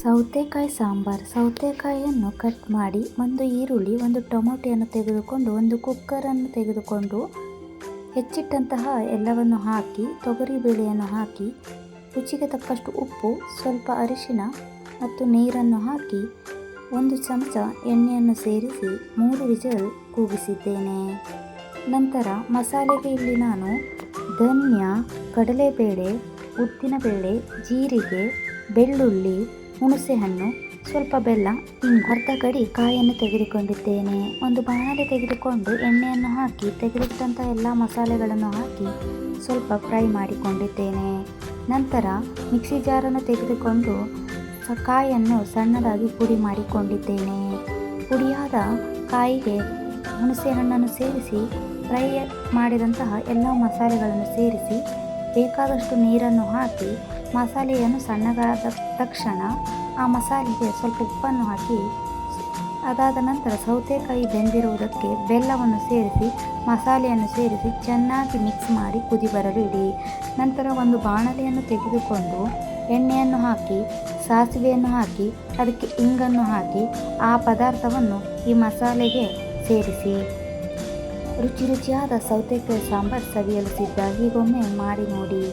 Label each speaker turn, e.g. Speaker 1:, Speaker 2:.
Speaker 1: ಸೌತೆಕಾಯಿ ಸಾಂಬಾರ್. ಸೌತೆಕಾಯಿಯನ್ನು ಕಟ್ ಮಾಡಿ ಒಂದು ಈರುಳ್ಳಿ, ಒಂದು ಟೊಮೊಟೊಯನ್ನು ತೆಗೆದುಕೊಂಡು, ಒಂದು ಕುಕ್ಕರನ್ನು ತೆಗೆದುಕೊಂಡು ಹೆಚ್ಚಿಟ್ಟಂತಹ ಎಲ್ಲವನ್ನು ಹಾಕಿ ತೊಗರಿಬೇಳೆಯನ್ನು ಹಾಕಿ, ರುಚಿಗೆ ತಕ್ಕಷ್ಟು ಉಪ್ಪು, ಸ್ವಲ್ಪ ಅರಿಶಿನ ಮತ್ತು ನೀರನ್ನು ಹಾಕಿ ಒಂದು ಚಮಚ ಎಣ್ಣೆಯನ್ನು ಸೇರಿಸಿ ಮೂರು ವಿಜಲ್ ಕೂಗಿಸಿದ್ದೇನೆ. ನಂತರ ಮಸಾಲೆಗೆ ಇಲ್ಲಿ ನಾನು ಧನ್ಯ, ಕಡಲೆಬೇಳೆ, ಉದ್ದಿನಬೇಳೆ, ಜೀರಿಗೆ, ಬೆಳ್ಳುಳ್ಳಿ ಹುಣಸೆಹಣ್ಣು, ಸ್ವಲ್ಪ ಬೆಲ್ಲ ಅರ್ಧ ಕಡಿ ಕಾಯನ್ನು ತೆಗೆದುಕೊಂಡಿದ್ದೇನೆ. ಒಂದು ಬಾಣಲೆ ತೆಗೆದುಕೊಂಡು ಎಣ್ಣೆಯನ್ನು ಹಾಕಿ ತೆಗೆದಿಟ್ಟಂಥ ಎಲ್ಲ ಮಸಾಲೆಗಳನ್ನು ಹಾಕಿ ಸ್ವಲ್ಪ ಫ್ರೈ ಮಾಡಿಕೊಂಡಿದ್ದೇನೆ. ನಂತರ ಮಿಕ್ಸಿ ಜಾರನ್ನು ತೆಗೆದುಕೊಂಡು ಕಾಯನ್ನು ಸಣ್ಣದಾಗಿ ಪುಡಿ ಮಾಡಿಕೊಂಡಿದ್ದೇನೆ. ಪುಡಿಯಾದ ಕಾಯಿಗೆ ಹುಣಸೆ ಹಣ್ಣನ್ನು ಸೇರಿಸಿ, ಫ್ರೈ ಮಾಡಿದಂತಹ ಎಲ್ಲ ಮಸಾಲೆಗಳನ್ನು ಸೇರಿಸಿ, ಬೇಕಾದಷ್ಟು ನೀರನ್ನು ಹಾಕಿ ಮಸಾಲೆಯನ್ನು ಸಣ್ಣಗಾದ ತಕ್ಷಣ ಆ ಮಸಾಲೆಗೆ ಸ್ವಲ್ಪ ಉಪ್ಪನ್ನು ಹಾಕಿ, ಅದಾದ ನಂತರ ಸೌತೆಕಾಯಿ ಬೆಂದಿರುವುದಕ್ಕೆ ಬೆಲ್ಲವನ್ನು ಸೇರಿಸಿ, ಮಸಾಲೆಯನ್ನು ಸೇರಿಸಿ ಚೆನ್ನಾಗಿ ಮಿಕ್ಸ್ ಮಾಡಿ ಕುದಿ ಬರಲು ಇಡಿ. ನಂತರ ಒಂದು ಬಾಣಲೆಯನ್ನು ತೆಗೆದುಕೊಂಡು ಎಣ್ಣೆಯನ್ನು ಹಾಕಿ, ಸಾಸಿವೆಯನ್ನು ಹಾಕಿ, ಅದಕ್ಕೆ ಇಂಗನ್ನು ಹಾಕಿ, ಆ ಪದಾರ್ಥವನ್ನು ಈ ಮಸಾಲೆಗೆ ಸೇರಿಸಿ. ರುಚಿ ರುಚಿಯಾದ ಸೌತೆಕಾಯಿ ಸಾಂಬಾರು ಸವಿಯಲು ಸಿದ್ಧ. ಹೀಗೊಮ್ಮೆ ಮಾಡಿ ನೋಡಿ.